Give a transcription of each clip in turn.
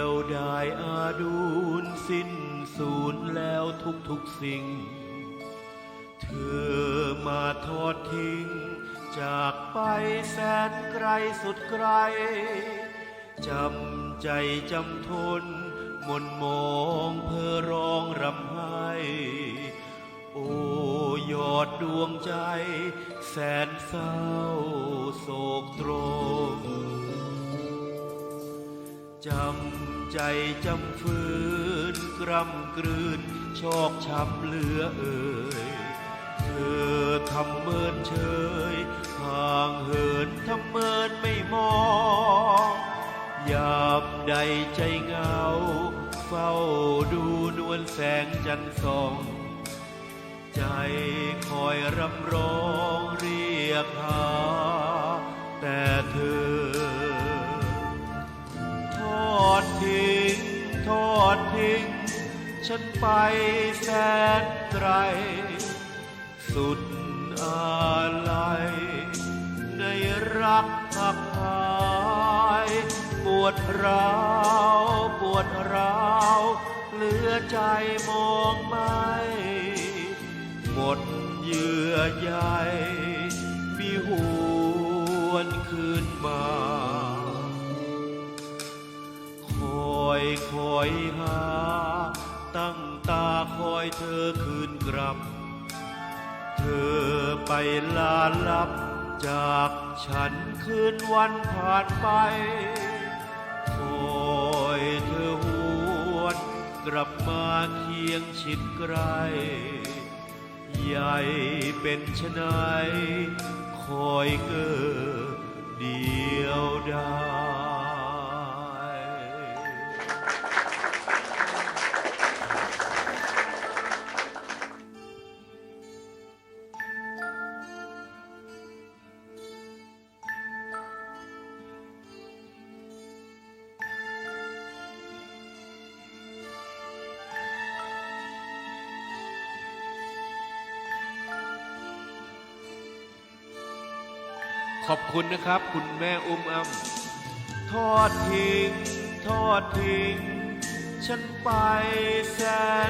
ยวดายอาดูนสิ้นสูญแล้วทุกทุกสิ่ง เธอมาทอดทิ้ง จากไปแสนไกลสุดไกล จำใจจำทนมนมองเพื่อร้องรำไห้โอ้ยอดดวงใจ แสนเศร้าโศกตรม จำใจจำฝืนกรำกลืน ชอกช้ำเหลือเอ่ยเธอทำเมินเฉยห่างเหินทำเมินไม่มองยามใดใจเงา เฝ้าดูนวลแสงจันทร์ส่อง ใจคอยรำร้องเรียกหาแต่ ฉันไปแสนไกล สุดอาลัยในรักหักหายปวดร้าวปวดร้าวเหลือใจมองไม่หมดเยื่อใยมีหวนคืนมา คอยคอยหา ตาคอยเธอคืนกลับ เธอไปลาลับจากฉันคืนวันผ่านไป คอยเธอหวนกลับมาเคียงชิดใกล้ใหญ่เป็นชะไหนคอยเกอเดียวดาย ขอบคุณนะครับ คุณแม่อุ้มอ้ำทอดทิ้ง ทอดทิ้ง ฉันไปแส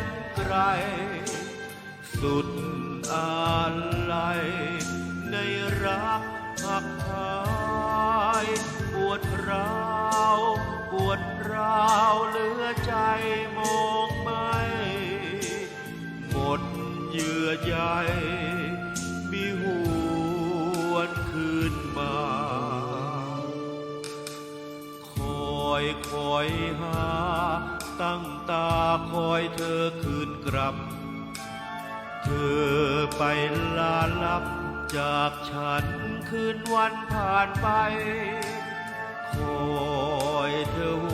นไกล สุดอาลัยในรักหักหายปวดร้าวปวดร้าวเหลือใจมองไม่ หมดเยื่อใย คอยหา ตั้งตาคอยเธอคืนกลับ เธอไปลาลับจากฉันคืนวันผ่านไป คอยเธอห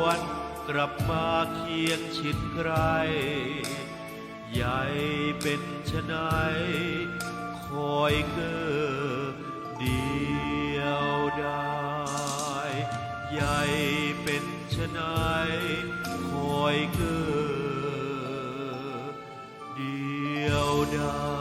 วนกลับมาเคียงชิดใกล้ใหญ่เป็นชะไหนคอยเก Yeah.